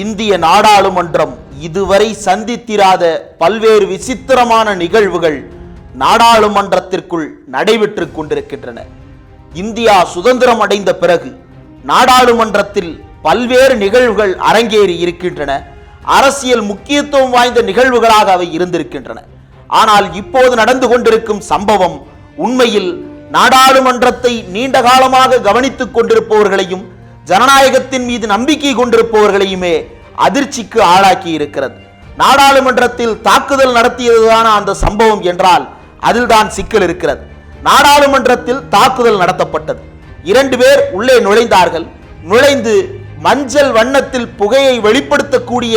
இந்திய நாடாளுமன்றம் இதுவரை சந்தித்திராத பல்வேறு விசித்திரமான நிகழ்வுகள் நாடாளுமன்றத்திற்குள் நடைபெற்று கொண்டிருக்கின்றன. இந்தியா சுதந்திரம் அடைந்த பிறகு நாடாளுமன்றத்தில் பல்வேறு நிகழ்வுகள் அரங்கேறி இருக்கின்றன. அரசியல் முக்கியத்துவம் வாய்ந்த நிகழ்வுகளாக அவை இருந்திருக்கின்றன. ஆனால் இப்போது நடந்து கொண்டிருக்கும் சம்பவம் உண்மையில் நாடாளுமன்றத்தை நீண்ட காலமாக கவனித்துக் கொண்டிருப்பவர்களையும் ஜனநாயகத்தின் மீது நம்பிக்கை கொண்டிருப்பவர்களையுமே அதிர்ச்சிக்கு ஆளாக்கி இருக்கிறது. நாடாளுமன்றத்தில் தாக்குதல் நடத்தியதுதான அந்த சம்பவம் என்றால் அதில்தான் சிக்கல் இருக்கிறது. நாடாளுமன்றத்தில் தாக்குதல் நடத்தப்பட்டது. இரண்டு பேர் உள்ளே நுழைந்தார்கள். நுழைந்து மஞ்சள் வண்ணத்தில் புகையை வெளிப்படுத்தக்கூடிய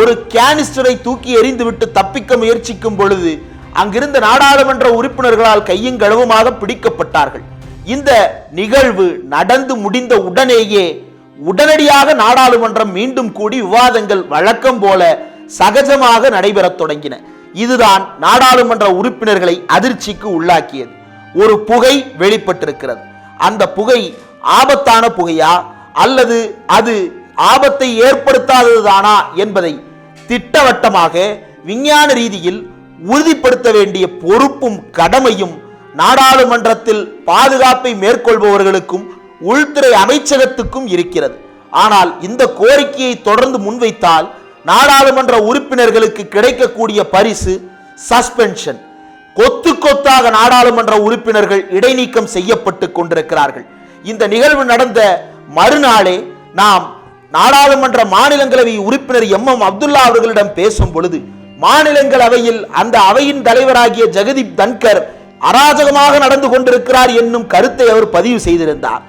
ஒரு கேனிஸ்டரை தூக்கி எறிந்துவிட்டு தப்பிக்க முயற்சிக்கும் பொழுது அங்கிருந்த நாடாளுமன்ற உறுப்பினர்களால் கையும் களவுமாக பிடிக்கப்பட்டார்கள். இந்த நிகழ்வு நடந்து முடிந்த உடனேயே உடனடியாக நாடாளுமன்றம் மீண்டும் கூடி விவாதங்கள் வழக்கம் போல சகஜமாக நடைபெறத் தொடங்கின. இதுதான் நாடாளுமன்ற உறுப்பினர்களை அதிர்ச்சிக்கு உள்ளாக்கியது. ஒரு புகை வெளிப்பட்டிருக்கிறது. அந்த புகை ஆபத்தான புகையா? அல்லது அது ஆபத்தை ஏற்படுத்தாததுதானா என்பதை திட்டவட்டமாக விஞ்ஞான ரீதியில் உறுதிப்படுத்த வேண்டிய பொறுப்பும் கடமையும் நாடாளுமன்றத்தில் பாதுகாப்பை மேற்கொள்பவர்களுக்கும் உள்துறை அமைச்சகத்துக்கும் இருக்கிறது. ஆனால் இந்த கோரிக்கையை தொடர்ந்து முன்வைத்தால் நாடாளுமன்ற உறுப்பினர்களுக்கு கிடைக்கக்கூடிய பரிசு சஸ்பென்ஷன். கொத்து கொத்தாக நாடாளுமன்ற உறுப்பினர்கள் இடைநீக்கம் செய்யப்பட்டு கொண்டிருக்கிறார்கள். இந்த நிகழ்வு நடந்த மறுநாளே நாம் நாடாளுமன்ற மாநிலங்களவை உறுப்பினர் எம். எம். அப்துல்லா அவர்களிடம் பேசும் பொழுது மாநிலங்களவையில் அந்த அவையின் தலைவராகிய ஜெகதீப் தன்கர் அராஜகமாக நடந்து கொண்டிருக்கிறார் என்னும் கருத்தை அவர் பதிவு செய்திருந்தார்.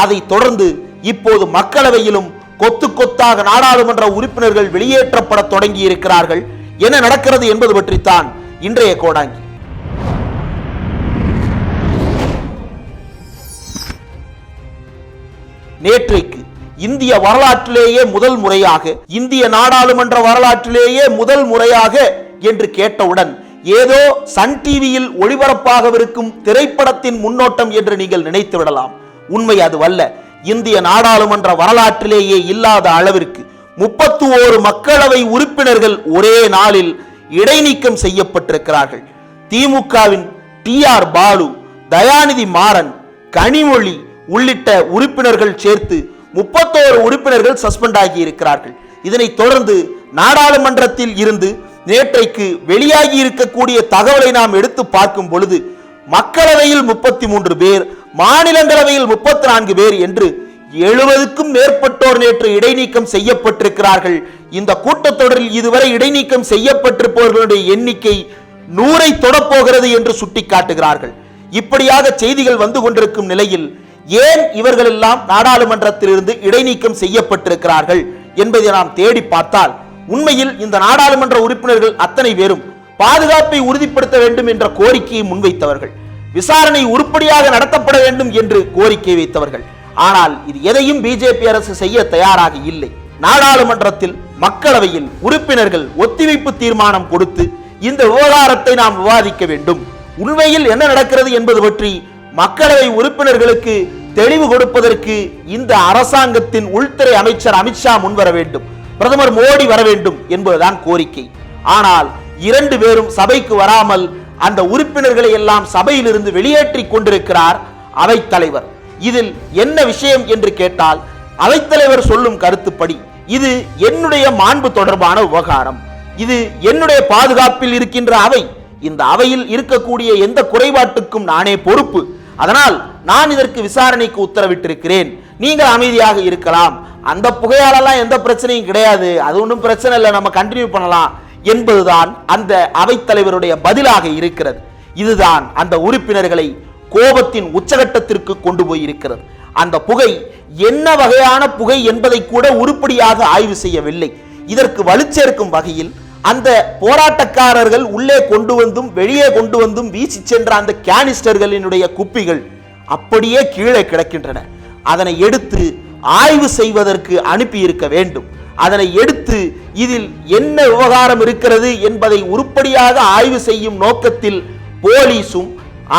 அதை தொடர்ந்து இப்போது மக்களவையிலும் கொத்து கொத்தாக நாடாளுமன்ற உறுப்பினர்கள் வெளியேற்றப்பட தொடங்கி இருக்கிறார்கள் என்ன நடக்கிறது என்பது பற்றித்தான் இன்றைய கோடாங்கி. நேற்றைக்கு இந்திய வரலாற்றிலேயே முதல் முறையாக இந்திய நாடாளுமன்ற வரலாற்றிலேயே முதல் முறையாக என்று கேட்டவுடன் ஏதோ சன் டிவியில் ஒளிபரப்பாகவிருக்கும் திரைப்படத்தின் முன்னோட்டம் என்று நீங்கள் நினைத்து விடலாம். உண்மை அதுவல்ல இந்திய நாடாளுமன்ற வரலாற்றிலேயே இல்லாத அளவிற்கு முப்பத்தி ஓரு மக்களவை உறுப்பினர்கள் ஒரே நாளில் இடைநீக்கம் செய்யப்பட்டிருக்கிறார்கள். திமுகவின் டி ஆர் பாலு தயாநிதி மாறன் கனிமொழி உள்ளிட்ட உறுப்பினர்கள் சேர்த்து முப்பத்தோரு உறுப்பினர்கள் சஸ்பெண்ட் ஆகி இருக்கிறார்கள் இதனைத் தொடர்ந்து நாடாளுமன்றத்தில் இருந்து நேற்றைக்கு வெளியாகி இருக்கக்கூடிய தகவலை நாம் எடுத்து பார்க்கும் பொழுது மக்களவையில் முப்பத்தி மூன்று பேர் மாநிலங்களவையில் முப்பத்தி நான்கு பேர் என்று எழுபதுக்கும் மேற்பட்டோர் நேற்று இடைநீக்கம் செய்யப்பட்டிருக்கிறார்கள். இந்த கூட்டத்தொடரில் இதுவரை இடைநீக்கம் செய்யப்பட்டிருப்பவர்களுடைய எண்ணிக்கை நூறை தொடப்போகிறது என்று சுட்டிக்காட்டுகிறார்கள். இப்படியாக செய்திகள் வந்து கொண்டிருக்கும் நிலையில் ஏன் இவர்கள் எல்லாம் நாடாளுமன்றத்திலிருந்து இடைநீக்கம் செய்யப்பட்டிருக்கிறார்கள் என்பதை நாம் தேடி பார்த்தால் உண்மையில் இந்த நாடாளுமன்ற உறுப்பினர்கள் அத்தனை பேரும் பாதுகாப்பை உறுதிப்படுத்த வேண்டும் என்ற கோரிக்கையை முன்வைத்தவர்கள். விசாரணை உருப்படியாக நடத்தப்பட வேண்டும் என்று கோரிக்கை வைத்தவர்கள். ஆனால் இது எதையும் பிஜேபி அரசு செய்ய தயாராக இல்லை. நாடாளுமன்றத்தில் மக்களவையில் உறுப்பினர்கள் ஒத்திவைப்பு தீர்மானம் கொடுத்து இந்த விவகாரத்தை நாம் விவாதிக்க வேண்டும். உண்மையில் என்ன நடக்கிறது என்பது பற்றி மக்களவை உறுப்பினர்களுக்கு தெளிவு கொடுப்பதற்கு இந்த அரசாங்கத்தின் உள்துறை அமைச்சர் அமித்ஷா முன்வர வேண்டும். பிரதமர் மோடி வர வேண்டும் என்பதுதான் கோரிக்கை. ஆனால் இரண்டு பேரும் சபைக்கு வராமல் அந்த உறுப்பினர்களை எல்லாம் சபையிலிருந்து வெளியேற்றி கொண்டிருக்கிறார் அவைத்தலைவர் இதில் என்ன விஷயம் என்று கேட்டால் அவைத்தலைவர் சொல்லும் கருத்துப்படி இது என்னுடைய மாண்பு தொடர்பான விவகாரம். இது என்னுடைய பாதுகாப்பில் இருக்கின்ற அவை. இந்த அவையில் இருக்கக்கூடிய எந்த குறைபாட்டுக்கும் நானே பொறுப்பு. அதனால் நான் இதற்கு விசாரணைக்கு உத்தரவிட்டிருக்கிறேன். நீங்கள் அமைதியாக இருக்கலாம். அந்த புகையாலெல்லாம் எந்த பிரச்சனையும் கிடையாது. அது ஒன்றும் பிரச்சனை இல்லை நம்ம கண்டினியூ பண்ணலாம் என்பதுதான் அந்த அவைத்தலைவருடைய பதிலாக இருக்கிறது. இதுதான் அந்த உறுப்பினர்களை கோபத்தின் உச்சகட்டத்திற்கு கொண்டு போய் இருக்கிறது. அந்த புகை என்ன வகையான புகை என்பதை கூட உருப்படியாக ஆய்வு செய்யவில்லை. இதற்கு வலுச்சேர்க்கும் வகையில் அந்த போராட்டக்காரர்கள் உள்ளே கொண்டு வந்தும் வெளியே கொண்டு வந்தும் வீசி சென்ற அந்த கேனிஸ்டர்களினுடைய குப்பிகள் அப்படியே கீழே கிடக்கின்றன. அதனை எடுத்து ஆய்வு செய்வதற்கு அனுப்பி இருக்க வேண்டும். அதனை எடுத்து இதில் என்ன விவகாரம் இருக்கிறது என்பதை உருப்படியாக ஆய்வு செய்யும் நோக்கத்தில் போலீசும்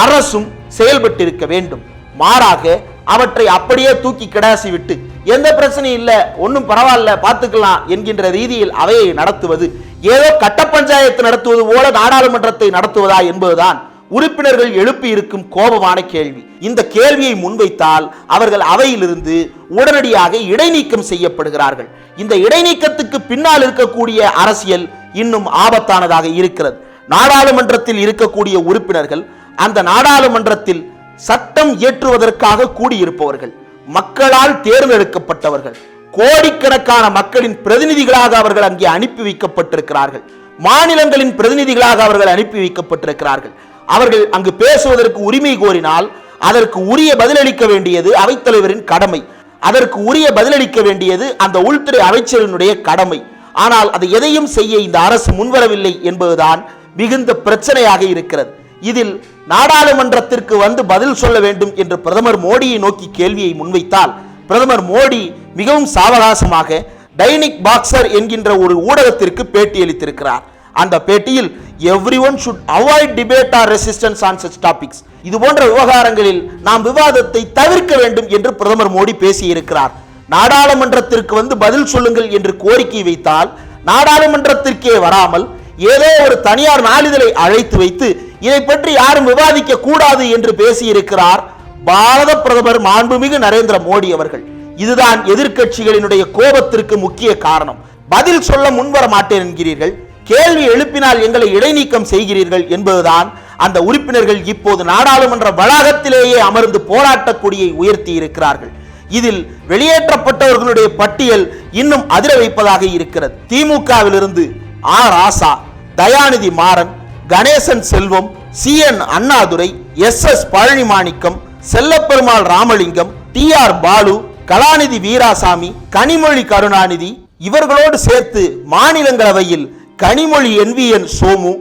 அரசும் செயல்பட்டிருக்க வேண்டும். மாறாக அவற்றை அப்படியே தூக்கி கிடாசி விட்டு எந்த பிரச்சனையும் இல்லை ஒன்றும் பரவாயில்ல பார்த்துக்கலாம் என்கின்ற ரீதியில் அவையை நடத்துவது. ஏதோ கட்ட பஞ்சாயத்து நடத்துவது போல நாடாளுமன்றத்தை நடத்துவதா என்பதுதான். உறுப்பினர்கள் எழுப்பி இருக்கும் கோபமான கேள்வி. இந்த கேள்வியை முன்வைத்தால் அவர்கள் அவையிலிருந்து உடனடியாக இடைநீக்கம் செய்யப்படுகிறார்கள். இந்த இடைநீக்கத்துக்கு பின்னால் இருக்கக்கூடிய அரசியல் இன்னும் ஆபத்தானதாக இருக்கிறது. நாடாளுமன்றத்தில் இருக்கக்கூடிய உறுப்பினர்கள் அந்த நாடாளுமன்றத்தில் சட்டம் இயற்றுவதற்காக கூடியிருப்பவர்கள் மக்களால் தேர்ந்தெடுக்கப்பட்டவர்கள் கோடிக்கணக்கான மக்களின் பிரதிநிதிகளாக அவர்கள் அங்கே அனுப்பி வைக்கப்பட்டிருக்கிறார்கள். மாநிலங்களின் பிரதிநிதிகளாக அவர்கள் அனுப்பி வைக்கப்பட்டிருக்கிறார்கள். அவர்கள் அங்கு பேசுவதற்கு உரிமை கோரினால் அதற்கு உரிய பதிலளிக்க வேண்டியது அவைத்தலைவரின் கடமை. அதற்கு உரிய பதிலளிக்க வேண்டியது அந்த உள்துறை அமைச்சரினுடைய கடமை. ஆனால் அதை எதையும் செய்ய இந்த அரசு முன்வரவில்லை என்பதுதான் மிகுந்த பிரச்சனையாக இருக்கிறது. இதில் நாடாளுமன்றத்திற்கு வந்து பதில் சொல்ல வேண்டும் என்று பிரதமர் மோடியை நோக்கி கேள்வியை முன்வைத்தால் பிரதமர் மோடி மிகவும் சாவகாசமாக டைனிக் பாக்ஸர் என்கின்ற ஒரு ஊடகத்திற்கு பேட்டியளித்திருக்கிறார். அந்த பேட்டியில் everyone should avoid debate or resistance on such topics இது போன்ற விவகாரங்களில் நாம் விவாதத்தை தவிர்க்க வேண்டும் என்று பிரதமர் மோடி பேசியிருக்கிறார். நாடாளுமன்றத்திற்கு வந்து பதில் சொல்லுங்கள் என்று கோரிக்கை வைத்தால் நாடாளுமன்றத்திற்கே வராமல் ஏதோ ஒரு தனியார் நாளிதழை அழைத்து வைத்து இதை பற்றி யாரும் விவாதிக்க கூடாது என்று பேசியிருக்கிறார் பாரத பிரதமர் மாண்புமிகு நரேந்திர மோடி அவர்கள். இதுதான் எதிர்க்கட்சிகளினுடைய கோபத்திற்கு முக்கிய காரணம். பதில் சொல்ல முன்வர மாட்டேன் என்கிறீர்கள். கேள்வி எழுப்பினால் எங்களை இடைநீக்கம் செய்கிறீர்கள் என்பதுதான் அந்த உறுப்பினர்கள் இப்போது நாடாளுமன்ற வளாகத்திலேயே அமர்ந்து போராட்டக் கொடியை உயர்த்தி இருக்கிறார்கள் இதில் வெளியேற்றப்பட்டவர்களுடைய பட்டியல் இன்னும் அதிர வைப்பதாக இருக்கிறது. திமுகவிலிருந்து R. Asa Dayanidhi Maran Ganesan Selvam C. N. Annadurai S. S. Palanimanickam Chellaperumal Ramalingam T. R. Balu Kalanidhi Veeraswamy Kanimozhi Karunanidhi இவர்களோடு சேர்த்து மாநிலங்களவையில் Kanimozhi N Somu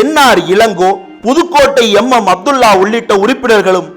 NR Elango Pudukkottai M M Abdullah உள்ளிட்ட உறுப்பினர்களும்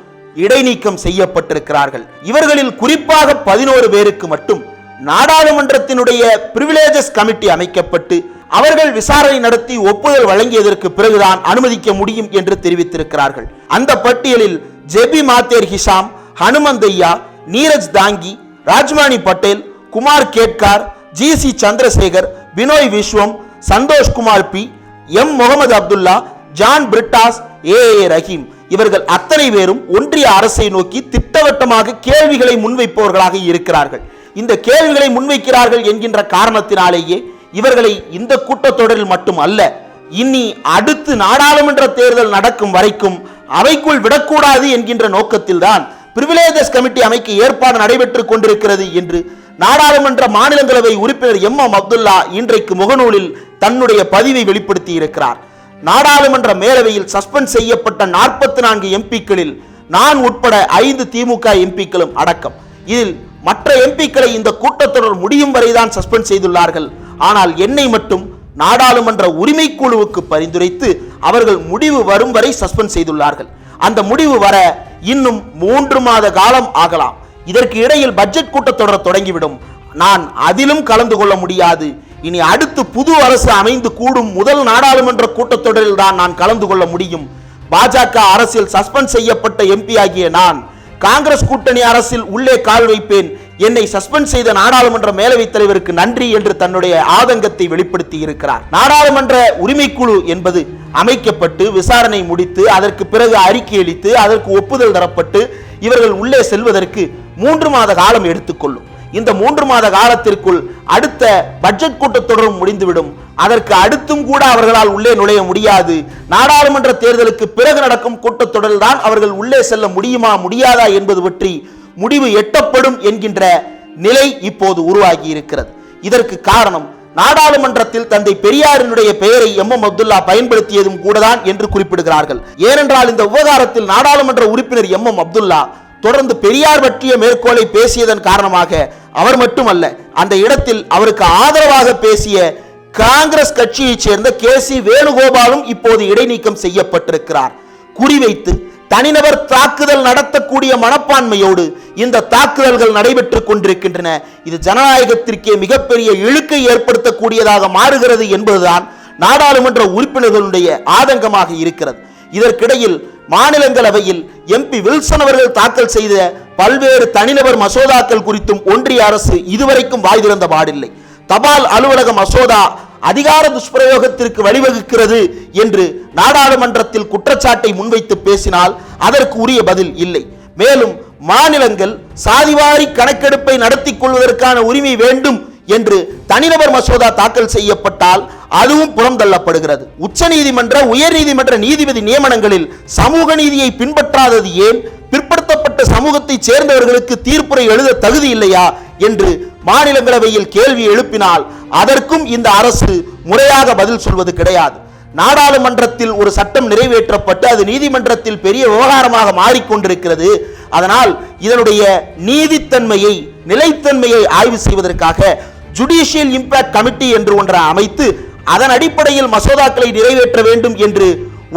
இடைநீக்கம் செய்யப்பட்டிருக்கிறார்கள். இவர்களில் குறிப்பாக பதினோரு பேருக்கு மட்டும் நாடாளுமன்றத்தினுடைய பிரிவிலேஜஸ் கமிட்டி அமைக்கப்பட்டு அவர்கள் விசாரணை நடத்தி ஒப்புதல் வழங்கியதற்கு பிறகுதான் அனுமதிக்க முடியும் என்று தெரிவித்திருக்கிறார்கள். அந்த பட்டியலில் Jebi Mather Hisham Hanumanthaiah Neeraj Dangi Rajmani Patel Kumar Ketkar G C Chandrasekhar Binoy Viswam Santosh Kumar P M. Mohammed Abdullah John Brittas A. A. Rahim. இவர்கள் அத்தனை பேரும் ஒன்றிய அரசை நோக்கி திட்டவட்டமாக கேள்விகளை முன்வைப்பவர்களாக இருக்கிறார்கள். இந்த கேள்விகளை முன்வைக்கிறார்கள் என்கின்ற காரணத்தினாலேயே இவர்களை இந்த கூட்டத்தொடரில் மட்டும் அல்ல இனி அடுத்து நாடாளுமன்ற தேர்தல் நடக்கும் வரைக்கும் அவைக்குள் விடக்கூடாது என்கின்ற நோக்கத்தில்தான் பிரிவிலேஜஸ் கமிட்டி அமைக்க ஏற்பாடு நடைபெற்றுக் கொண்டிருக்கிறது என்று நாடாளுமன்ற மாநிலங்களவை உறுப்பினர் எம் எம் அப்துல்லா இன்றைக்கு முகநூலில் தன்னுடைய பதிவை வெளிப்படுத்தி இருக்கிறார். நாடாளுமன்ற மேலவையில் சஸ்பெண்ட் செய்யப்பட்ட நாற்பத்தி நான்கு எம்பிக்களில் நான் உட்பட ஐந்து திமுக எம்பிக்களும் அடக்கம். இதில் மற்ற எம்பிக்களை இந்த கூட்டத்தொடர் முடியும் வரைதான் சஸ்பெண்ட் செய்துள்ளார்கள். ஆனால் என்னை மட்டும் நாடாளுமன்ற உரிமைக்குழுவுக்கு பரிந்துரைத்து அவர்கள் முடிவு வரும் வரை சஸ்பெண்ட் செய்துள்ளார்கள். அந்த முடிவு வர இன்னும் மூன்று மாத காலம் ஆகலாம். இதற்கு இடையில் பட்ஜெட் கூட்டத்தொடர் தொடங்கிவிடும். நான் அதிலும் கலந்து கொள்ள முடியாது. இனி அடுத்து புது அரசு அமைந்து கூடும் முதல் நாடாளுமன்ற கூட்டத்தொடரில் தான் நான் கலந்து கொள்ள முடியும். பாஜக அரசில் சஸ்பெண்ட் செய்யப்பட்ட எம்பி ஆகிய நான் காங்கிரஸ் கூட்டணி அரசில் உள்ளே கால் வைப்பேன். என்னை சஸ்பெண்ட் செய்த நாடாளுமன்ற மேலவைத் தலைவருக்கு நன்றி என்று தன்னுடைய ஆதங்கத்தை வெளிப்படுத்தி இருக்கிறார். நாடாளுமன்ற உரிமைக்குழு என்பது அமைக்கப்பட்டு விசாரணை முடித்து அதற்கு பிறகு அறிக்கை அளித்து அதற்கு ஒப்புதல் தரப்பட்டு இவர்கள் உள்ளே செல்வதற்கு மூன்று மாத காலம் எடுத்துக்கொள்ளும். இந்த மூன்று மாத காலத்திற்குள் அடுத்த பட்ஜெட் கூட்டத்தொடரும் முடிந்துவிடும். அதற்கு அடுத்தும் கூட அவர்களால் உள்ளே நுழைய முடியாது. நாடாளுமன்ற தேர்தலுக்கு பிறகு நடக்கும் கூட்டத்தொடரில் தான் அவர்கள் உள்ளே செல்ல முடியுமா முடியாதா என்பது பற்றி முடிவு எட்டப்படும் என்கின்ற நிலை இப்போது உருவாகி இருக்கிறது. இதற்கு காரணம் நாடாளுமன்றத்தில் தந்தை பெரியாரினுடைய பெயரை எம். எம். அப்துல்லா பயன்படுத்தியதும் கூடதான் என்று குறிப்பிடுகிறார்கள். ஏனென்றால் இந்த விவகாரத்தில் நாடாளுமன்ற உறுப்பினர் எம். எம். அப்துல்லா தொடர்ந்து பெரியார் பற்றிய மேற்கோளை பேசியதன் காரணமாக அவர் மட்டுமல்ல அந்த இடத்தில் அவருக்கு ஆதரவாக பேசிய காங்கிரஸ் கட்சியைச் சேர்ந்த கே சி வேணுகோபாலும் இப்போது இடைநீக்கம் செய்யப்பட்டிருக்கிறார். குறிவைத்து தனிநபர் தாக்குதல் நடத்தக்கூடிய மனப்பான்மையோடு இந்த தாக்குதல்கள் நடைபெற்றுக் கொண்டிருக்கின்றன. இது ஜனநாயகத்திற்கே மிகப்பெரிய இழுக்கை ஏற்படுத்தக்கூடியதாக மாறுகிறது என்பதுதான் நாடாளுமன்ற உறுப்பினர்களுடைய ஆதங்கமாக இருக்கிறது. இதற்கிடையில் மாநிலங்களவையில் எம்பி வில்சன் அவர்கள் தாக்கல் செய்த பல்வேறு தனிநபர் மசோதாக்கள் குறித்தும் ஒன்றிய அரசு இதுவரைக்கும் வாய் திறந்த பாடில்லை. தபால் அலுவலக மசோதா அதிகார துஷ்பிரயோகத்திற்கு வழிவகுக்கிறது என்று நாடாளுமன்றத்தில் குற்றச்சாட்டை முன்வைத்து பேசினால் அதற்கு உரிய பதில் இல்லை. மேலும் மாநிலங்கள் சாதிவாரி கணக்கெடுப்பை நடத்தி கொள்வதற்கான உரிமை வேண்டும் என்று தனிநபர் மசோதா தாக்கல் செய்யப்பட்டால் அதுவும் புறந்தள்ளப்படுகிறது உச்சநீதிமன்ற உயர்நீதிமன்ற நீதிபதி நியமனங்களில் சமூக நீதியை பின்பற்றாதது ஏன்? பிற்படுத்தப்பட்ட சமூகத்தை சேர்ந்தவர்களுக்கு தீர்ப்புரை எழுத தகுதி இல்லையா? என்று மாநிலங்களவையில் கேள்வி எழுப்பினால் அதற்கும் இந்த அரசு முறையாக பதில் சொல்வது கிடையாது. நாடாளுமன்றத்தில் ஒரு சட்டம் நிறைவேற்றப்பட்டு அது நீதிமன்றத்தில் பெரிய விவகாரமாக மாறிக்கொண்டிருக்கிறது. அதனால் இதனுடைய நீதித்தன்மையை நிலைத்தன்மையை ஆய்வு செய்வதற்காக ஜுடிஷியல் இம்பாக்ட் கமிட்டி என்று ஒன்றை அமைத்து அதன் அடிப்படையில் மசோதாக்களை நிறைவேற்ற வேண்டும் என்று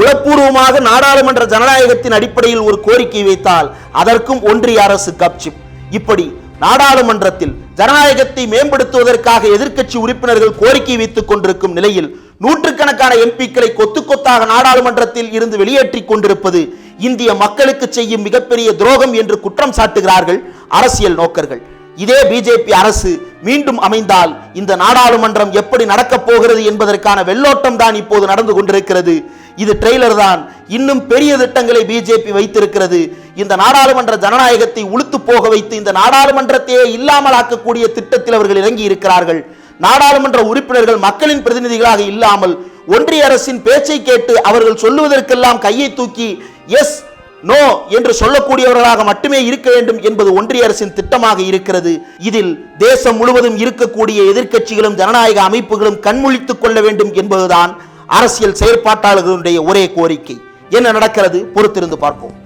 உளப்பூர்வமாக நாடாளுமன்ற ஜனநாயகத்தின் அடிப்படையில் ஒரு கோரிக்கை வைத்தால் அதற்கும் ஒன்றிய அரசு கப்சிப். இப்படி நாடாளுமன்றத்தில் ஜனநாயகத்தை மேம்படுத்துவதற்காக எதிர்க்கட்சி உறுப்பினர்கள் கோரிக்கை வைத்துக் கொண்டிருக்கும் நிலையில் நூற்றுக்கணக்கான எம்பிக்களை கொத்து கொத்தாக நாடாளுமன்றத்தில் இருந்து வெளியேற்றிக் கொண்டிருப்பது இந்திய மக்களுக்கு செய்யும் மிகப்பெரிய துரோகம் என்று குற்றம் சாட்டுகிறார்கள் அரசியல் நோக்கர்கள். இதே பிஜேபி அரசு மீண்டும் அமைந்தால் இந்த நாடாளுமன்றம் எப்படி நடக்கப் போகிறது என்பதற்கான வெள்ளோட்டம் தான் இப்போது நடந்து கொண்டிருக்கிறது. இது ட்ரெய்லர் தான். இன்னும் பெரிய திட்டங்களை பிஜேபி வைத்திருக்கிறது. இந்த நாடாளுமன்ற ஜனநாயகத்தை உளுத்து போக வைத்து இந்த நாடாளுமன்றத்தையே இல்லாமல் ஆக்கக்கூடிய திட்டத்தில் அவர்கள் இறங்கி இருக்கிறார்கள். நாடாளுமன்ற உறுப்பினர்கள் மக்களின் பிரதிநிதிகளாக இல்லாமல் ஒன்றிய அரசின் பேச்சை கேட்டு அவர்கள் சொல்லுவதற்கெல்லாம் கையை தூக்கி எஸ் நோ என்று சொல்லக்கூடியவர்களாக மட்டுமே இருக்க வேண்டும் என்பது ஒன்றிய அரசின் திட்டமாக இருக்கிறது. இதில் தேசம் முழுவதும் இருக்கக்கூடிய எதிர்க்கட்சிகளும் ஜனநாயக அமைப்புகளும் கண்முழித்துக் கொள்ள வேண்டும் என்பதுதான் அரசியல் செயற்பாட்டாளர்களுடைய ஒரே கோரிக்கை. என்ன நடக்கிறது? பொறுத்திருந்து பார்ப்போம்.